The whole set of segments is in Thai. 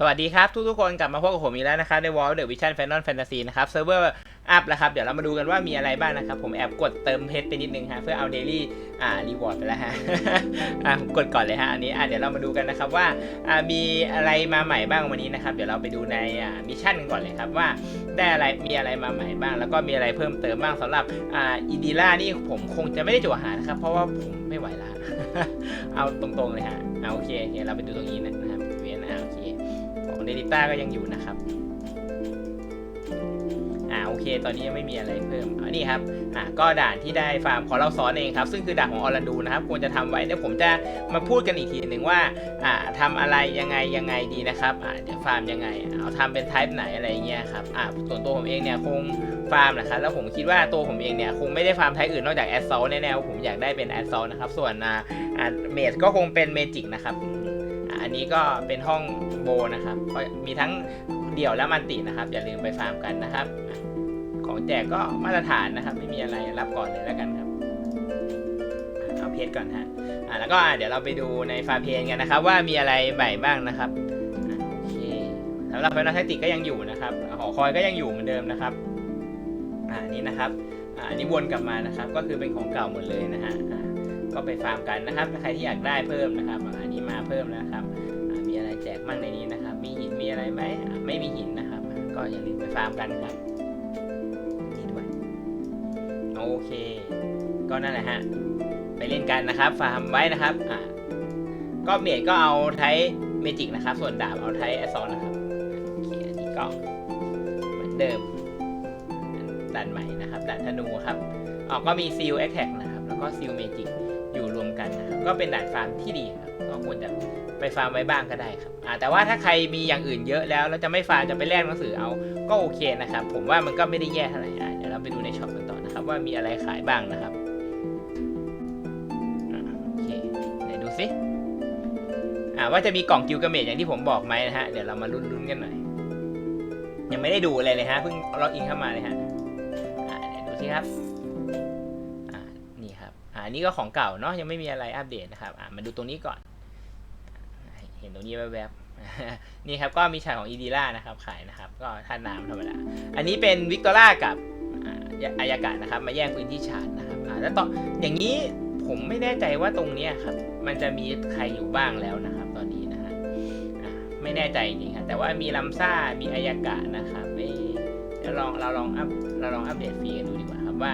สวัสดีครับทุกทุกๆคนกลับมาพบกับผมอีกแล้วนะครับใน Wall The Vision Final Fantasy นะครับเซิร์ฟเวอร์อัพแล้วครับ เดี๋ยวเรามาดูกันว่ามีอะไรบ้างนะครับ ผมแอบกดเติมเพชรไปนิดนึงฮะเพื่อเอาเดลี่อ่ารีวอร์ดไปแล้วฮะอ่าผมกดก่อนเลยฮะอันนี้อ่าเดี๋ยวเรามาดูกันนะครับว่าอ่ามีอะไรมาใหม่บ้างวันนี้นะครับ เดี๋ยวเราไปดูในอ่ามิชชั่นกันก่อนเลยครับว่าได้อะไรมีอะไรมาใหม่บ้าง แล้วก็มีอะไรเพิ่มเติมบ้างสำหรับอ่าอีดีล่านี่ผมคงจะไม่ได้จั่วหานะครับเพราะว่าผมไม่ไหวละเอาตรงๆเลยฮะเอาโอเคโอเคเราไปดูตรงนี้นะครับเวียนอ่าโอเค ของเดลิต้าก็ยังอยู่นะครับ อ่าโอเค ตอนนี้ยังไม่มีอะไรเพิ่มอันนี้ครับ อ่าก็ด่านที่ได้ฟาร์มขอเราซ้อนเองครับ ซึ่งคือด่านของออรันดูนะครับ ควรจะทำไว้เดี๋ยวผมจะมาพูดกันอีกทีหนึ่งว่า อ่าทำอะไรยังไงยังไงดีนะครับ อ่าเดี๋ยวฟาร์มยังไง เอาทำเป็นไทป์ไหนอะไรเงี้ยครับ อ่าส่วนตัวผมเองเนี่ยคงฟาร์มนะครับแล้วผมคิดว่าตัวผมเองเนี่ยคงไม่ได้ฟาร์มไทป์อื่นนอกจากแอดซอลแน่ๆผมอยากได้เป็นแอดซอลนะครับ ส่วนอาอ่าเมจก็คงเป็นเมจิกนะครับ อันนี้ก็เป็นห้องโบนะครับมีทั้งเดี่ยวและมันตินะครับ อย่าลืมไปฟาร์มกันนะครับ ของแจกก็มาตรฐานนะครับ ไม่มีอะไรรับก่อนเลยแล้วกันครับเอาเพจก่อนฮะอะแล้วก็เดี๋ยวเราไปดูในฟาร์เพจกันนะครับ ว่ามีอะไรใหม่บ้างนะครับโอเคสำหรับไฟนอลแทคติกก็ยังอยู่นะครับหอคอยก็ยังอยู่เหมือนเดิมนะครับอ่านี่นะครับอ่าอันนี้วนกลับมานะครับ ก็คือเป็นของเก่าหมดเลยนะฮะ ก็ไปฟาร์มกันนะครับใครที่อยากได้เพิ่มนะครับอันนี้มาเพิ่มแล้วนะครับมีอะไรแจกบ้างในนี้นะครับ มีหินมีอะไรไหมไม่มีหินนะครับ ก็อย่าลืมไปฟาร์มกันครับนี่ด้วยโอเค ก็นั่นแหละฮะไปเล่นกันนะครับ ฟาร์มไว้นะครับอ่าก็เมจก็เอาไทเมจิกนะครับ ส่วนดาบเอาไทแอสซอนนะครับโอเคอันนี้ก็เหมือนเดิมด่านใหม่นะครับด่านธนูครับออกก็มีซิลแอคแท็กนะครับ แล้วก็ซิลเมจิก อยู่รวมกันนะครับก็เป็นด่านฟาร์มที่ดีครับก็ควรจะไปฟาร์มไว้บ้างก็ได้ครับอ่าแต่ว่าถ้าใครมีอย่างอื่นเยอะแล้วแล้วจะไม่ฟาร์มจะไปแลกหนังสือเอาก็โอเคนะครับ ผมว่ามันก็ไม่ได้แย่เท่าไหร่อ่าเดี๋ยวเราไปดูในช็อปกันต่อนะครับ ว่ามีอะไรขายบ้างนะครับอ่าโอเคไหนดูสิอ่าว่าจะมีกล่องกิลกาเมจอย่างที่ผมบอกไหมนะฮะเดี๋ยวเรามาลุ้นๆกันหน่อยยังไม่ได้ดูอะไรเลยฮะเพิ่งล็อกอินเข้ามาเลยฮะอ่าเดี๋ยวดูสิครับอ่านี่ครับ อ่านี่ก็ของเก่าเนาะยังไม่มีอะไรอัปเดตนะครับอ่ามาดูตรงนี้ก่อน เห็นตรงนี้แวบๆนี่ครับก็มีฉากของอีดีล่านะครับขายนะครับ ก็ท่าน้ำธรรมดาอันนี้เป็นวิกตอร่ากับอาอายากะนะครับ มาแย่งพื้นที่ชาร์จนะครับแล้วต่ออย่างนี้ผมไม่แน่ใจว่าตรงนี้ครับ มันจะมีใครอยู่บ้างแล้วนะครับ ตอนนี้นะฮะไม่แน่ใจจริงครับแต่ว่ามีลัมซ่ามีอายากะนะครับเอ้ยเดี๋ยวลองเราลองอัพเราลองอัปเดตฟรีกันดูดีกว่าครับว่า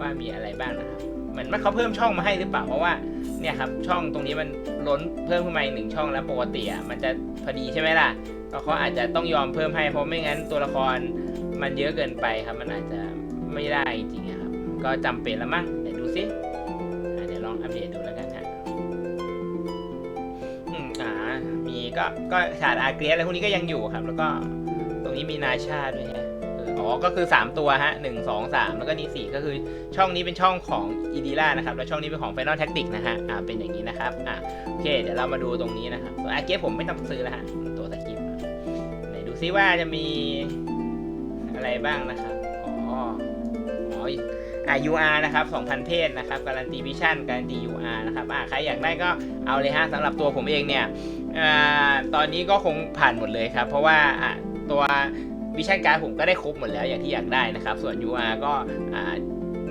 ว่ามีอะไรบ้างนะครับเหมือนว่าเขาเพิ่มช่องมาให้หรือเปล่าเพราะว่าเนี่ยครับช่องตรงนี้มันล้นเพิ่มขึ้นมาอีกหนึ่งช่องแล้วปกติอะมันจะพอดีใช่ไหมล่ะก็เขาอาจจะต้องยอมเพิ่มให้เพราะไม่งั้นตัวละครมันเยอะเกินไปครับ มันอาจจะไม่ได้จริงๆครับ ก็จำเป็นล้วมั้งเดี๋ยวดูสิเดี๋ยวลองอัปเดตดูแล้วกันฮะอืมอ่ามีก็ก็ขาดอาเกรียอะไรพวกนี้ก็ยังอยู่ครับ แล้วก็ตรงนี้มีนาชาด้วยฮะ อ๋อ ก็คือ 3 ตัวฮะ1 2 3แล้วก็นี่4ก็คือช่องนี้เป็นช่องของอีดีล่านะครับ แล้วช่องนี้เป็นของ Final Tactic นะฮะ อ่า เป็นอย่างนี้นะครับ อ่าโอเค เดี๋ยวเรามาดูตรงนี้นะครับส่วอาเกฟผมไม่ต้องซื้อแล้วฮะ ตัวสกิปไหนดูซิว่าจะมีอะไรบ้างนะครับ อ๋อ อ๋ออ่า UR นะครับ2,000 เพศนะครับ การันตีวิชั่น การันตี UR นะครับ อ่า ใครอยากได้ก็เอาเลยฮะสำหรับตัวผมเองเนี่ย อ่า ตอนนี้ก็คงผ่านหมดเลยครับ เพราะว่า อ่าตัว วิชั่นการ์ดผมก็ได้ครบหมดแล้วอย่างที่อยากได้นะครับ ส่วน UR ก็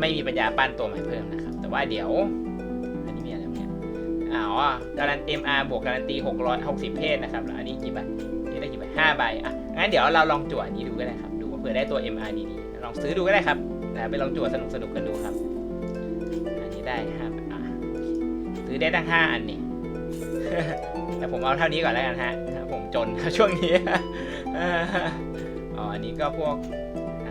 ไม่มีปัญญาปั้นตัวใหม่เพิ่มนะครับ แต่ว่าเดี๋ยว อันนี้มีอะไรบ้างเนี่ยอ๋อการัน MR บวกการันตี 660 เพศนะครับแล้วอันนี้กี่ใบนี่ได้กี่ใบ5ใบอะงั้นเดี๋ยวเราลองจวอันนี้ดูก็ได้ครับ ดูว่าเผื่อได้ตัว MR ดีๆลองซื้อดูก็ได้ครับนะไปลองจั่วสนุกสนุกๆกันดูครับ อันนี้ได้5อะซื้อได้ตั้ง5อันนี่แต่ผมเอาเท่านี้ก่อนแล้วกันฮะผมจนช่วงนี้ อ๋ออันนี้ก็พวก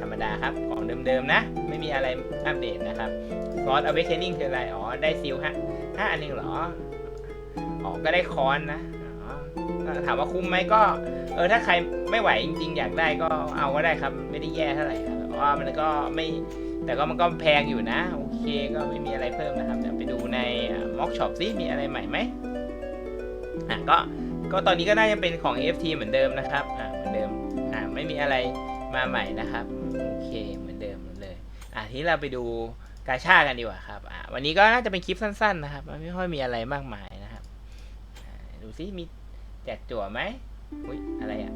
ธรรมดาครับ ของเดิมๆนะ ไม่มีอะไรอัปเดตนะครับฟอร์ a อเว k เ n น n ิ g คืออะไร อ๋อ ได้ซิลฮะห้าอันนึงเหรอ อ๋อ ก็ได้คอนนะอ๋อถามว่าคุ้มไหมก็เออถ้าใครไม่ไหวจริง ๆ อยากได้ก็เอาก็ได้ครับ ไม่ได้แย่เท่าไหร่ครับว่ามันก็ไม่แต่ก็มันก็แพงอยู่นะ โอเคก็ไม่มีอะไรเพิ่มนะครับเดี๋ยวไปดูในม็อกช็อปซิมีอะไรใหม่ไหมอะก็ก็ตอนนี้ก็น่าจะเป็นของ FT เหมือนเดิมนะครับอ่าเหมือนเดิม ม่มีอะไรมาใหม่นะครับโอเคเหมือนเดิมเลยอ่าทีนี้เราไปดูกาชากันดีกว่าครับอ่าวันนี้ก็น่าจะเป็นคลิปสั้น ๆ นะครับมันไม่ค่อยมีอะไรมากมายนะครับดูซิมีแจกจั่วไหมอุ้ยอะไรอะ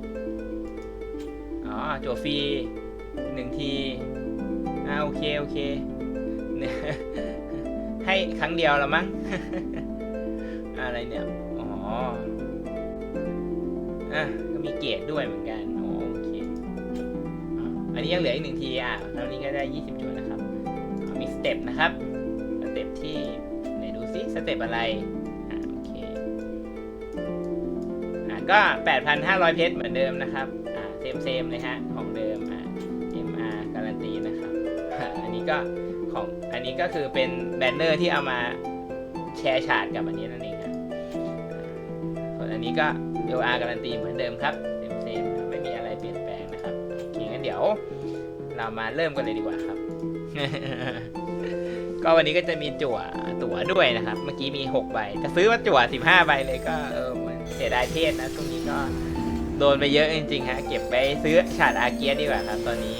อ๋อจั่วฟรีหนึ่งทีอ่าโอเคโอเคให้ครั้งเดียวละมั้งอะไรเนี่ยอ๋ออะก็มีเกรดด้วยเหมือนกัน อันนี้ยังเหลืออีกหนึ่งทีอะแล้วนี้ก็ได้ 20จุดนะครับ มีสเต็ปนะครับสเต็ปที่ไหนดูซิสเต็ปอะไรอะโอเคอะก็ 8,500 เพชรเหมือนเดิมนะครับอ่าเซมเซมเลยฮะของเดิมอ่า MR การันตีนะครับอะอันนี้ก็ของอันนี้ก็คือเป็นแบนเนอร์ที่เอามาแชร์ฉาดกับอันนี้นั่นเองครับส่วนอันนี้ก็ LR การันตีเหมือนเดิมครับ ยวเรามาเริ่มกันเลยดีกว่าครับ ก็วันนี้ก็จะมีจั่วตั๋วด้วยนะครับ เมื่อกี้มี6ใบจะซื้อมาจั่ว 15ใบเลยก็เออเสียดายเทศนะช่วงนี้ก็โดนไปเยอะจริงๆฮะเก็บไปซื้อฉาดอาเกียดีกว่าครับ ตอนนี้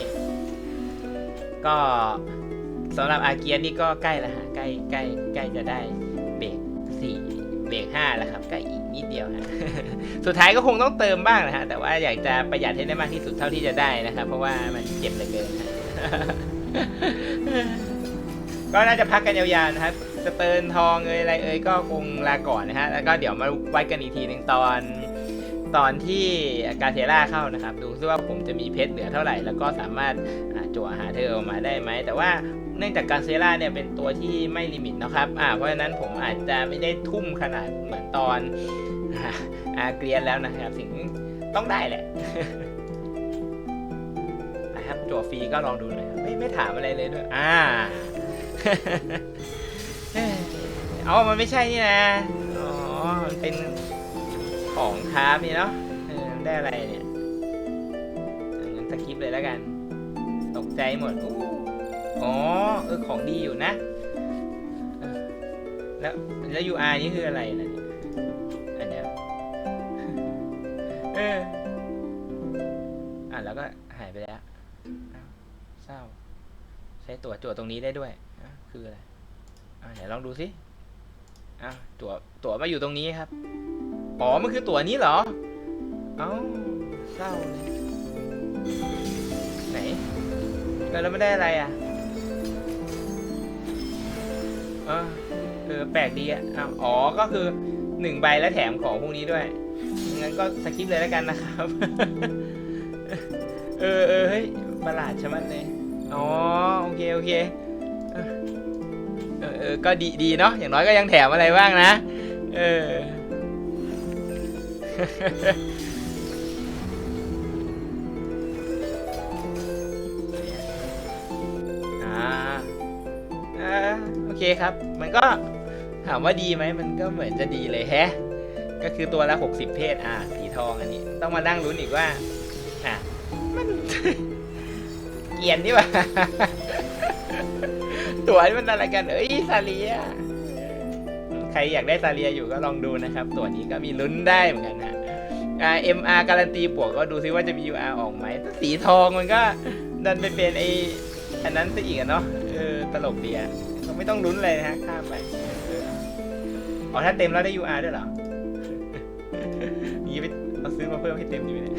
ก็สำหรับอาเกียนี่ก็ใกล้แล้วฮะใกล้ใกล้ใกล้จะได้เบรกสี่เบรกห้าแล้วครับใกล้อีกนิดเดียวฮะ สุดท้ายก็คงต้องเติมบ้างนะฮะแต่ว่าอยากจะประหยัดให้ได้มากที่สุดเท่าที่จะได้นะครับ เพราะว่ามันเจ็บเหลือเกินก็น่าจะพักกันยาวๆนะครับ สเติร์นทองเอ่ยอะไรเอ่ยก็คงลาก่อนนะฮะ แล้วก็เดี๋ยวมาวัดกันอีกทีหนึ่งตอนตอนที่กาเทล่าเข้านะครับ ดูซิว่าผมจะมีเพชรเหลือเท่าไหร่ แล้วก็สามารถจั่วหาเธอออกมาได้ไหม แต่ว่าเนื่องจากการเซล่าเนี่ยเป็นตัวที่ไม่ลิมิตนะครับ อ่า เพราะฉะนั้นผมอาจจะไม่ได้ทุ่มขนาดเหมือนตอน อาเกรียนแล้วนะครับสิ่งต้องได้แหละนะครับจั่วฟรีก็ลองดูหน่อยไม่ไม่ถามอะไรเลยด้วยอ่าเออามันไม่ใช่นี่นะอ๋อมันเป็นของคราฟนี่เนาะได้อะไรเนี่ยอะงั้นสกิปเลยแล้วกัน ตกใจหมดอ๋อเออของดีอยู่นะ แล้วแล้ว UR นี่คืออะไรนะ ออ อะแล้วก็หายไปแล้วอ้าวเศร้า ใช้ตั๋วจั่วตรงนี้ได้ด้วยอะคืออะไรอะไหนลองดูสิอ้าวตั๋วตั๋วมาอยู่ตรงนี้ครับ อ๋อ มันคือตั๋วนี้เหรอ เอ้าเศร้าเลยไหนแล้วไม่ได้อะไรอะ เออเออแปลกดีอะอ้าวอ๋อ ก็คือหนึ่งใบแล้วแถมของพวกนี้ด้วย งั้นก็สคิปเลยแล้วกันนะครับ เออเออเฮ้ยประหลาดชะมัดเลยอ๋อโอเคโอเคเออเออก็ดีดีเนาะอย่างน้อยก็ยังแถมอะไรบ้างนะ เอออ่าอ่าโอเคครับ มันก็ถามว่าดีไหม มันก็เหมือนจะดีเลยแฮะ ก็คือตัวละ 60 เพศอ่าสีทองอันนี้ ต้องมานั่งลุ้นอีกว่า อะมัน เกียนนี่ว่า ตัวนี้มันอะไรกัน เอ้ยซาเลีย ใครอยากได้ซาเลียอยู่ก็ลองดูนะครับ ตัวนี้ก็มีลุ้นได้เหมือนกันนะอ่า MR การันตีบวกก็ดูซิว่าจะมี UR ออกไหมสีทองมันก็ดันไปเป็นไออันนั้นซะอีกอะเนาะเออตลกดีอะเราไม่ต้องลุ้นเลยนะฮะข้ามไปเอออ๋อถ้าเต็มแล้วได้ UR ด้วยเหรอ นี่ไปเอาซื้อมาเพิ่มให้เต็มดีไหมเนี่ย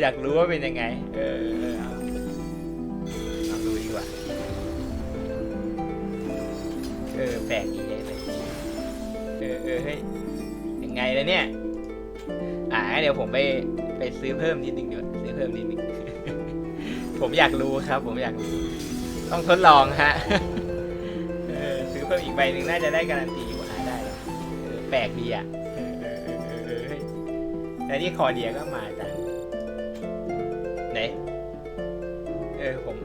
อยากรู้ว่าเป็นยังไง เออเออเอาดูดีกว่า เออแปลกดีแปลกดีเออเออเฮ้ยยังไงล่ะเนี่ย อ่าเดี๋ยวผมไปไปซื้อเพิ่มนิดนึงเดี๋ยวซื้อเพิ่มนิดนึงผมอยากรู้ครับ ผมอยากรู้ ต้องทดลองฮะเออซื้อเพิ่มอีกใบหนึ่งน่าจะได้การันตีอยู่าได้แปลกดีอะ แล้วนี่คอเดียก็มาจังไหน เออผม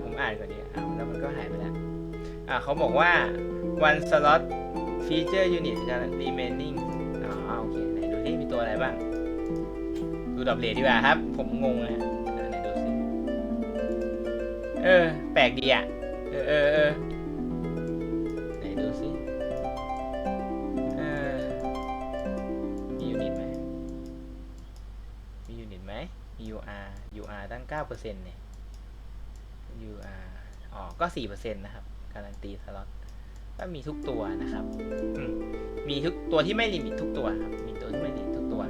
ผมอ่านก่อนดีอ้าวแล้วมันก็หายไปแล้วอ่าเขาบอกว่า one slot feature unit remaining อ๋อโอเคไหนดูที่มีตัวอะไรบ้าง ดูดอบเลดีกว่าครับ ผมงงเลยอะอ่าไหนดูสิ เออ แปลกดีอะ เออเออเออ UR UR ตั้ง 9%เนี่ย UR อ๋อ ก็4%นะครับ การันตีสล็อต ก็มีทุกตัวนะครับ มีทุกตัวที่ไม่ลิมิตทุกตัวครับ มีตัวที่ไม่ลิมิตทุกตัว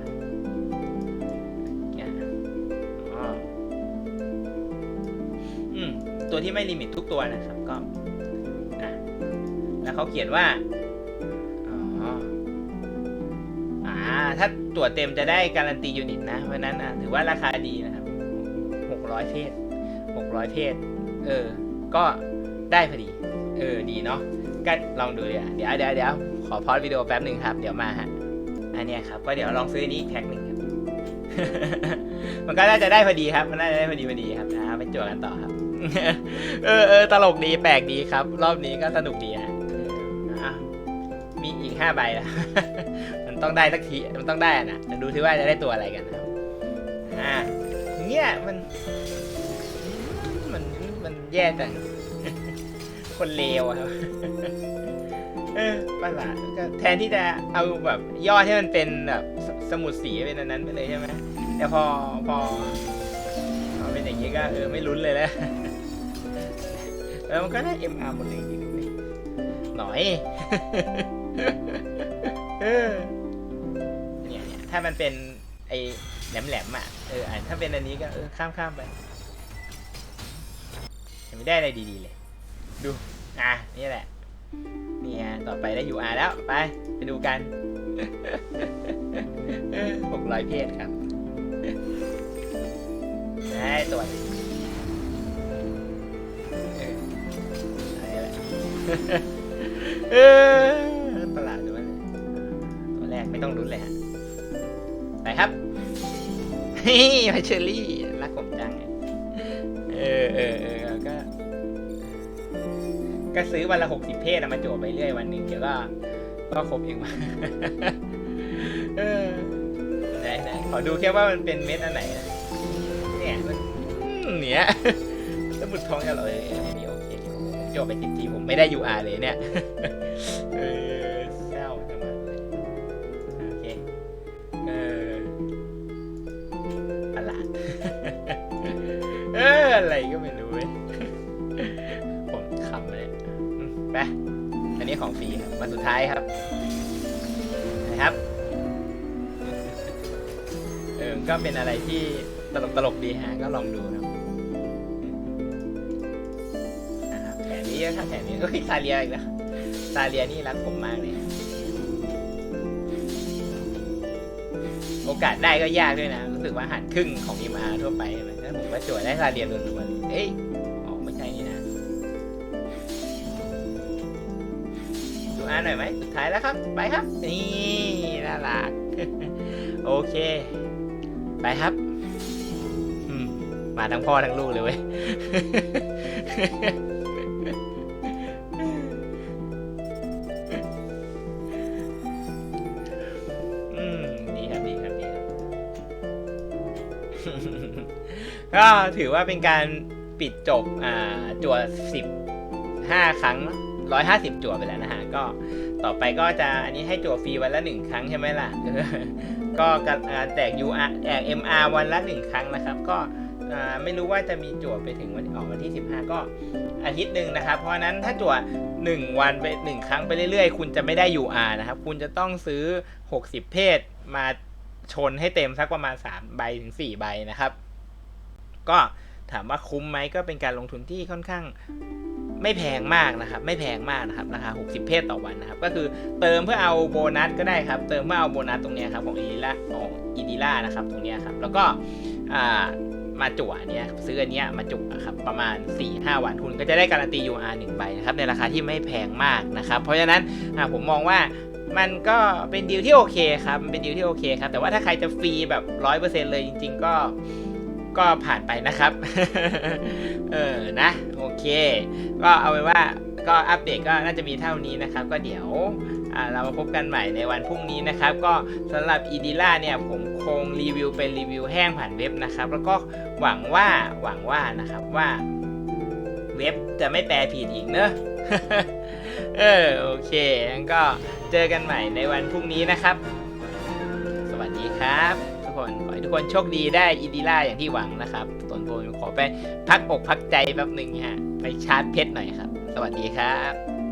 ตัวที่ไม่ลิมิตทุกตัวนะครับก็แล้วเขาเขียนว่า ถ้าตั๋วเต็มจะได้การันตียูนิตนะ เพราะนั้นอะถือว่าราคาดีนะครับหกร้อยเพศหกร้อยเพศเออ ก็ได้พอดี เออ ดีเนาะ ก็ลองดูเดี๋ยวเดี๋ยวเดี๋ยวเดี๋ยวขอพอดวิดีโอแป๊บหนึ่งครับ เดี๋ยวมาฮะ อันนี้ครับ ก็เดี๋ยวลองซื้ออนนี้อีกแพ็คหนึ่งครับ มันก็น่าจะได้พอดีครับ มันน่าจะได้พอดีพอดีครับนะไปจวกันต่อครับ เออเออตลกดี แปลกดีครับ รอบนี้ก็สนุกดีฮะเอออะมีอีกห้าใบนะ ต้องได้สักทีมันต้องได้อะนะดูที่ว่าจะได้ตัวอะไรกันครับอ่าเนี่ยมันมันมันแย่จังคนเลวอะครับเออประหลาดก็แทนที่จะเอาแบบย่อให้มันเป็นแบบสมุดสีเป็นอันนั้นไปเลยใช่ไหมแต่พอพอพอเป็นอย่างนี้ก็เออไม่ลุ้นเลยแล้วแล้วมันก็ได้ MR หมดเลยจริงๆด้วยหน่อยเออเนี่ยเนี่ย ถ้ามันเป็นไอ้แหลมแหลมๆอะเออถ้าเป็นอันนี้ก็เออข้ามข้ามๆไปยังไม่ได้อะไรดีๆเลย ดู อะ นี่แหละ นี่ฮะ ต่อไปได้ UR แล้ว ไป ไปดูกันหกร้อยเพศครับ ได้ตัวหนึ่งเอออันนี้และเออประหลาดด้วยเลยตัวแรกไม่ต้องรุ้นเลยฮะ ไปครับฮ้ยมาเชอรี่รักผมจังเออเออเออก็ ก็ซื้อวันละหกสิบเพศมาโจบไปเรื่อยวันหนึ่งเดี๋ยวก็ก็ครบเองวะเออไหนไหนขอดูแค่ว่ามันเป็นเม็ดอันไหนนะเนี่ยมันเนี่ยสมุดทองอร่อยอันนี้โอเคโจบไปสิบทีผมไม่ได้ UR เลยเนี่ยเออ วันสุดท้ายครับนะครับ เออก็เป็นอะไรที่ตลกตลกดีฮะก็ลองดูครับนะครับแถมนี้เยอะครับแถมนี้ก็ซาเลียอีกแล้วซาเลียนี่รักผมมากเลยโอกาสได้ก็ยากด้วยนะ รู้สึกว่าหันครึ่งของอีมาทั่วไปใช่ไหมถ้าผมว่าจวดได้ซาเลียล้วนๆเลยเอ้ย ดูอ่านหน่อยไหมสุดท้ายแล้วครับ ไปครับ นี่น่ารัก โอเค ไปครับมมาทั้งพ่อทั้งลูกเลยเว้ย อืมดีครับดีครับดีครับ ก็ถือว่าเป็นการปิดจบ อ่าจั่วสิบห้าครั้งร้อยห้าสิบจั่วไปแล้วนะฮะ ก็ต่อไปก็จะอันนี้ให้จั่วฟรีวันละหนึ่งครั้งใช่ไหมล่ะเออก็การอ่าแจก UR แจก MR วันละหนึ่งครั้งนะครับ ก็อ่าไม่รู้ว่าจะมีจั่วไปถึงวันออกวันที่ 15 ก็อาทิตย์หนึ่งนะครับ เพราะฉะนั้นถ้าจั่ว 1 วันไป 1 ครั้งไปเรื่อยๆ คุณจะไม่ได้ UR นะครับ คุณจะต้องซื้อ 60 เพศมาชนให้เต็มสักประมาณ 3 ใบถึง 4 ใบนะครับ ก็ถามว่าคุ้มไหมก็เป็นการลงทุนที่ค่อนข้าง ไม่แพงมากนะครับ ไม่แพงมากนะครับราคา 60 เพศต่อวันนะครับ ก็คือเติมเพื่อเอาโบนัสก็ได้ครับ เติมเพื่อเอาโบนัสตรงนี้ครับของอีดีล่าของอีดีล่านะครับ ตรงนี้ครับ แล้วก็มาจั่วเนี้ยซื้ออันเนี้ยมาจุกครับประมาณ 4-5 วันคุณก็จะได้การันตี UR 1ใบนะครับในราคาที่ไม่แพงมากนะครับ เพราะฉะนั้นผมมองว่ามันก็เป็นดีลที่โอเคครับเป็นดีลที่โอเคครับแต่ว่าถ้าใครจะฟรีแบบ 100%เลยจริง ๆ ก็ ก็ผ่านไปนะครับ เออนะโอเค ก็เอาไว้ว่าก็อัปเดตก็น่าจะมีเท่านี้นะครับ ก็เดี๋ยวอ่าเรามาพบกันใหม่ในวันพรุ่งนี้นะครับ ก็สำหรับอีดีล่าเนี่ยผมคงรีวิวเป็นรีวิวแห้งผ่านเว็บนะครับ แล้วก็หวังว่าหวังว่านะครับว่าเว็บจะไม่แปลผิดอีกเนอะเออโอเคงั้นก็เจอกันใหม่ในวันพรุ่งนี้นะครับ สวัสดีครับ ทุกคนขอให้ ทุกคนโชคดีได้อีดีล่าอย่างที่หวังนะครับส่วนผมขอไปพักอกพักใจแป๊บหนึ่งฮะไปชาร์จเพชรหน่อยครับ สวัสดีครับ